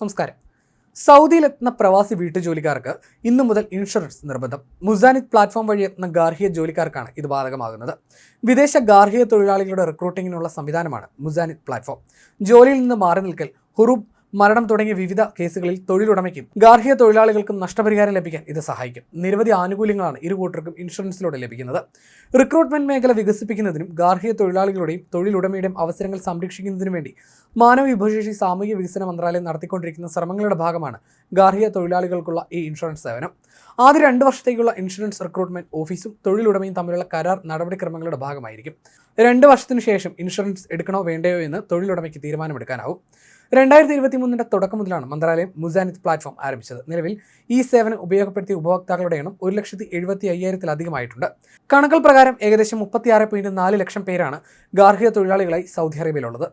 നമസ്കാരം. സൗദിയിലെത്തുന്ന പ്രവാസി വീട്ടുജോലിക്കാർക്ക് ഇന്നു മുതൽ ഇൻഷുറൻസ് നിർബന്ധം. മുസാനിത് പ്ലാറ്റ്ഫോം വഴി എത്തുന്ന ഗാർഹിക ജോലിക്കാർക്കാണ് ഇത് ബാധകമാകുന്നത്. വിദേശ ഗാർഹിക തൊഴിലാളികളുടെ റിക്രൂട്ടിങ്ങിനുള്ള സംവിധാനമാണ് മുസാനിത് പ്ലാറ്റ്ഫോം. ജോലിയിൽ നിന്ന് മാറി നിൽക്കൽ ഹുറൂബ് മരണം തുടങ്ങിയ വിവിധ കേസുകളിൽ തൊഴിലുടമയ്ക്കും ഗാർഹിക തൊഴിലാളികൾക്കും നഷ്ടപരിഹാരം ലഭിക്കാൻ ഇത് സഹായിക്കും. നിരവധി ആനുകൂല്യങ്ങളാണ് ഇരു കൂട്ടർക്കും ഇൻഷുറൻസിലൂടെ ലഭിക്കുന്നത്. റിക്രൂട്ട്മെന്റ് മേഖല വികസിപ്പിക്കുന്നതിനും ഗാർഹിക തൊഴിലാളികളുടെയും തൊഴിലുടമയുടെയും അവസരങ്ങൾ സംരക്ഷിക്കുന്നതിനും വേണ്ടി മാനവ വിഭവശേഷി സാമൂഹ്യ വികസന മന്ത്രാലയം നടത്തിക്കൊണ്ടിരിക്കുന്ന ശ്രമങ്ങളുടെ ഭാഗമാണ് ഗാർഹിക തൊഴിലാളികൾക്കുള്ള ഈ ഇൻഷുറൻസ് സേവനം. ആദ്യ രണ്ട് വർഷത്തേക്കുള്ള ഇൻഷുറൻസ് റിക്രൂട്ട്മെന്റ് ഓഫീസും തൊഴിലുടമയും തമ്മിലുള്ള കരാർ നടപടിക്രമങ്ങളുടെ ഭാഗമായിരിക്കും. രണ്ട് വർഷത്തിനു ശേഷം ഇൻഷുറൻസ് എടുക്കണോ വേണ്ടയോ എന്ന് തൊഴിലുടമയ്ക്ക് തീരുമാനമെടുക്കാനാവും. രണ്ടായിരത്തി ഇരുപത്തി മൂന്നിന്റെ തുടക്കം മുതലാണ് മന്ത്രാലയം മുസാനിത് പ്ലാറ്റ്ഫോം ആരംഭിച്ചത്. നിലവിൽ ഈ സേവനം ഉപയോഗപ്പെടുത്തിയ ഉപഭോക്താക്കളുടെ എണ്ണം ഒരു ലക്ഷത്തി എഴുപത്തി അയ്യായിരത്തിലധികമായിട്ടുണ്ട്. കണക്കുകൾ പ്രകാരം ഏകദേശം മുപ്പത്തിയാറ് പോയിന്റ് നാല് ലക്ഷം പേരാണ് ഗാർഹിക തൊഴിലാളികളായി സൗദി അറേബ്യയിലുള്ളത്.